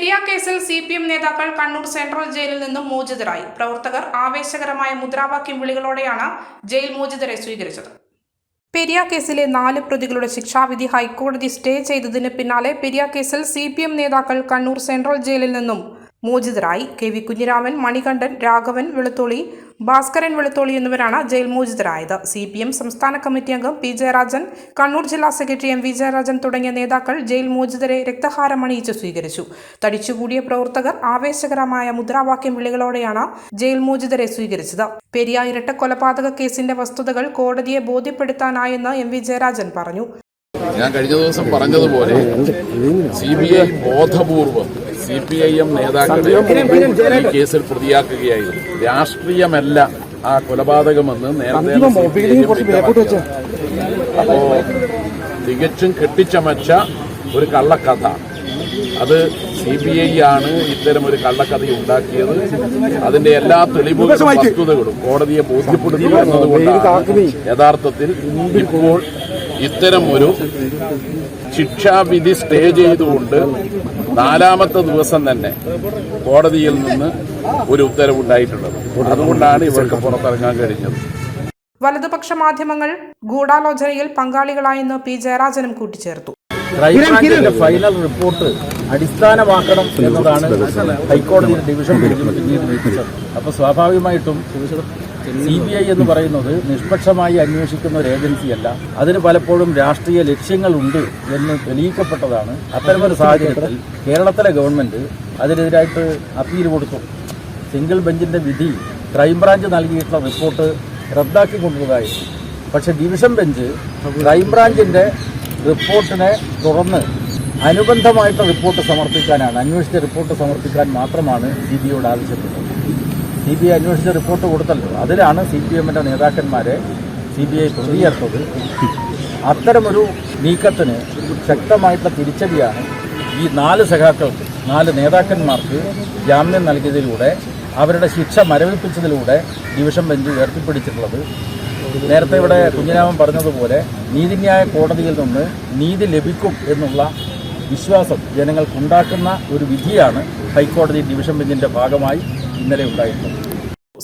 പെരിയ കേസിൽ C P M നേതാക്കൾ Kannur central ജയിലിൽ നിന്നും മോചിതരായി. പ്രവർത്തകർ ആവേശകരമായ മുദ്രാവാക്യം വിളികളോടെയാണ് ജയിൽ മോചിതരെ സ്വീകരിച്ചത്. പെരിയ കേസിലെ നാല് പ്രതികളുടെ ശിക്ഷാവിധി ഹൈക്കോടതി സ്റ്റേ ചെയ്തതിന് പിന്നാലെ പെരിയ കേസിൽ സി നേതാക്കൾ കണ്ണൂർ സെൻട്രൽ ജയിലിൽ നിന്നും മോചിതരായി. കെ വി കുഞ്ഞിരാമൻ മണികണ്ഠൻ രാഘവൻ വെളുത്തോളി ഭാസ്കരൻ വെളുത്തോളി എന്നിവരാണ് ജയിൽ മോചിതരായത്. സി പി എം സംസ്ഥാന കമ്മിറ്റി അംഗം പി ജയരാജൻ കണ്ണൂർ ജില്ലാ സെക്രട്ടറി എം വിജയരാജൻ തുടങ്ങിയ നേതാക്കൾ ജയിൽ മോചിതരെ രക്തഹാരമണിയിച്ച് സ്വീകരിച്ചു. തടിച്ചുകൂടിയ പ്രവർത്തകർ ആവേശകരമായ മുദ്രാവാക്യം വിളികളോടെയാണ് ജയിൽ മോചിതരെ സ്വീകരിച്ചത്. പെരിയ ഇരട്ട കൊലപാതക കേസിന്റെ വസ്തുതകൾ കോടതിയെ ബോധ്യപ്പെടുത്താനായെന്ന് എം വി ജയരാജൻ പറഞ്ഞു. ഞാൻ കഴിഞ്ഞ ദിവസം പറഞ്ഞതുപോലെ സി ബി ഐ ബോധപൂർവം സി പി ഐ എം നേതാക്കളെ ഈ കേസിൽ പ്രതിയാക്കുകയായിരുന്നു. രാഷ്ട്രീയമല്ല ആ കൊലപാതകമെന്ന് നേരത്തെ അപ്പോ തികച്ചും കെട്ടിച്ചമച്ച ഒരു കള്ളക്കഥ. അത് സി ബി ഐ ആണ് ഇത്തരം ഒരു കള്ളക്കഥ ഉണ്ടാക്കിയത്. അതിന്റെ എല്ലാ തെളിവുകളും വസ്തുതകളും കോടതിയെ ബോധ്യപ്പെടുത്തി എന്നതുകൊണ്ടാണ് യഥാർത്ഥത്തിൽ ഇപ്പോൾ ഇത്തരം ഒരു ശിക്ഷാവിധി സ്റ്റേ ചെയ്തുകൊണ്ട് നാലാമത്തെ ദിവസം തന്നെ കോടതിയിൽ നിന്ന് ഒരു ഉത്തരവുണ്ടായിട്ടുള്ളത്. അതുകൊണ്ടാണ് ഇവർക്ക് പുറത്തിറങ്ങാൻ കഴിഞ്ഞത്. വലതുപക്ഷ മാധ്യമങ്ങൾ ഗൂഢാലോചനയിൽ പങ്കാളികളായെന്ന് പി ജയരാജനും കൂട്ടിച്ചേർത്തു. ക്രൈംബ്രാഞ്ചിന്റെ ഫൈനൽ റിപ്പോർട്ട് അടിസ്ഥാനമാക്കണം എന്നതാണ് ഹൈക്കോടതി ഡിവിഷൻ ബെഞ്ച് അപ്പോൾ സ്വാഭാവികമായിട്ടും സി ബി ഐ എന്ന് പറയുന്നത് നിഷ്പക്ഷമായി അന്വേഷിക്കുന്ന ഒരു ഏജൻസിയല്ല. അതിന് പലപ്പോഴും രാഷ്ട്രീയ ലക്ഷ്യങ്ങളുണ്ട് എന്ന് തെളിയിക്കപ്പെട്ടതാണ്. അത്തരമൊരു സാഹചര്യത്തിൽ കേരളത്തിലെ ഗവൺമെന്റ് അതിനെതിരായിട്ട് അപ്പീൽ കൊടുത്തു. സിംഗിൾ ബെഞ്ചിന്റെ വിധി ക്രൈംബ്രാഞ്ച് നൽകിയിട്ടുള്ള റിപ്പോർട്ട് റദ്ദാക്കി റദ്ദാക്കിക്കൊണ്ടതായിരുന്നു പക്ഷേ ഡിവിഷൻ ബെഞ്ച് ക്രൈംബ്രാഞ്ചിന്റെ റിപ്പോർട്ടിനെ തുടർന്ന് അനുബന്ധമായിട്ട് റിപ്പോർട്ട് സമർപ്പിക്കാനാണ് അന്വേഷിച്ച റിപ്പോർട്ട് സമർപ്പിക്കാൻ മാത്രമാണ് സി ബി ഐയോട് ആവശ്യപ്പെട്ടത്. സി ബി ഐ അന്വേഷിച്ച റിപ്പോർട്ട് കൊടുത്തല്ലോ. അതിലാണ് സി പി എമ്മിന്റെ നേതാക്കന്മാരെ സി ബി ഐ പ്രതിയേർത്തത്. അത്തരമൊരു നീക്കത്തിന് ശക്തമായിട്ടുള്ള തിരിച്ചടിയാണ് ഈ നാല് സഖാക്കൾക്ക് നാല് നേതാക്കന്മാർക്ക് ജാമ്യം നൽകിയതിലൂടെ അവരുടെ ശിക്ഷ മരവിപ്പിച്ചതിലൂടെ ഡിവിഷൻ ബെഞ്ച് ഉയർത്തിപ്പിടിച്ചിട്ടുള്ളത്. നേരത്തെ ഇവിടെ കുഞ്ഞിരാമൻ പറഞ്ഞതുപോലെ നീതിന്യായ കോടതിയിൽ നിന്ന് നീതി ലഭിക്കും എന്നുള്ള വിശ്വാസം ജനങ്ങൾക്കുണ്ടാക്കുന്ന ഒരു വിധിയാണ് ഹൈക്കോടതി ഡിവിഷൻ ബെഞ്ചിന്റെ ഭാഗമായി ഇന്നലെ ഉണ്ടായിട്ടുള്ളത്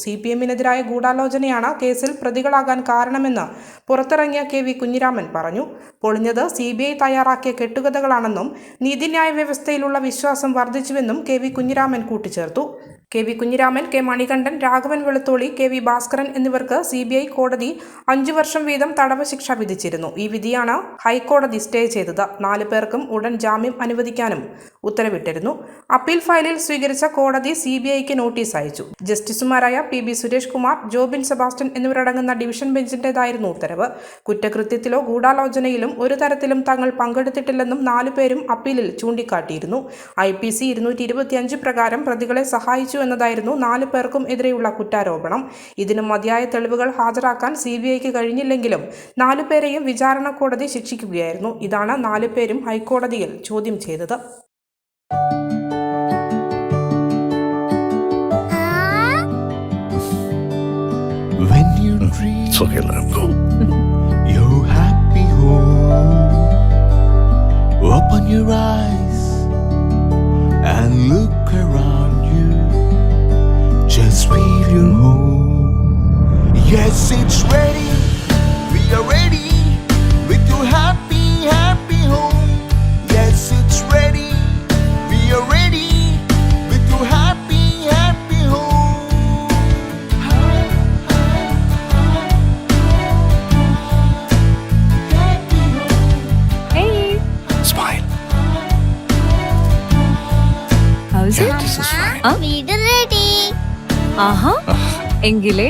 സി പി എമ്മിനെതിരായ ഗൂഢാലോചനയാണ് കേസിൽ പ്രതികളാകാൻ കാരണമെന്ന് പുറത്തിറങ്ങിയ കെ വി കുഞ്ഞിരാമൻ പറഞ്ഞു. പൊളിഞ്ഞത് സി ബി ഐ തയ്യാറാക്കിയ കെട്ടുകഥകളാണെന്നും നീതിന്യായ വ്യവസ്ഥയിലുള്ള വിശ്വാസം വർദ്ധിച്ചുവെന്നും കെ വി കുഞ്ഞിരാമൻ കൂട്ടിച്ചേർത്തു. K V Kunhiraman K Manikandan Raghavan Velutholi K V Bhaskaran എന്നിവർക്ക് സി ബി ഐ കോടതി അഞ്ചു വർഷം വീതം തടവ് ശിക്ഷ വിധിച്ചിരുന്നു. ഈ വിധിയാണ് ഹൈക്കോടതി സ്റ്റേ ചെയ്തത്. നാല് പേർക്കും ഉടൻ ജാമ്യം അനുവദിക്കാനും ഉത്തരവിട്ടിരുന്നു. അപ്പീൽ ഫയലിൽ സ്വീകരിച്ച കോടതി സി ബി ഐക്ക് നോട്ടീസ് അയച്ചു. ജസ്റ്റിസുമാരായ P B Suresh Kumar Jobin Sebastian എന്നിവരടങ്ങുന്ന ഡിവിഷൻ ബെഞ്ചിന്റേതായിരുന്നു ഉത്തരവ്. കുറ്റകൃത്യത്തിലോ ഗൂഢാലോചനയിലും ഒരു തരത്തിലും തങ്ങൾ പങ്കെടുത്തിട്ടില്ലെന്നും നാലുപേരും അപ്പീലിൽ ചൂണ്ടിക്കാട്ടിയിരുന്നു. ഐ പി സി ഇരുന്നൂറ്റി ഇരുപത്തിയഞ്ച് പ്രകാരം പ്രതികളെ സഹായിച്ചു എന്നതായിരുന്നു നാല് പേർക്കും എതിരെയുള്ള കുറ്റാരോപണം. ഇതിനു മതിയായ തെളിവുകൾ ഹാജരാക്കാൻ സി ബി ഐക്ക് കഴിഞ്ഞില്ലെങ്കിലും നാലുപേരെയും വിചാരണ കോടതി ശിക്ഷിക്കുകയായിരുന്നു. ഇതാണ് നാലുപേരും ഹൈക്കോടതിയിൽ ചോദ്യം ചെയ്തത്. Happy home, open your eyes and look around. Yes, it's ready. We are ready with your happy, happy home. Yes, it's ready. We are ready with your happy, happy home. Hey, Smile. how's it? This is fine. ആ? വീട് ready ആഹാ എങ്കിലേ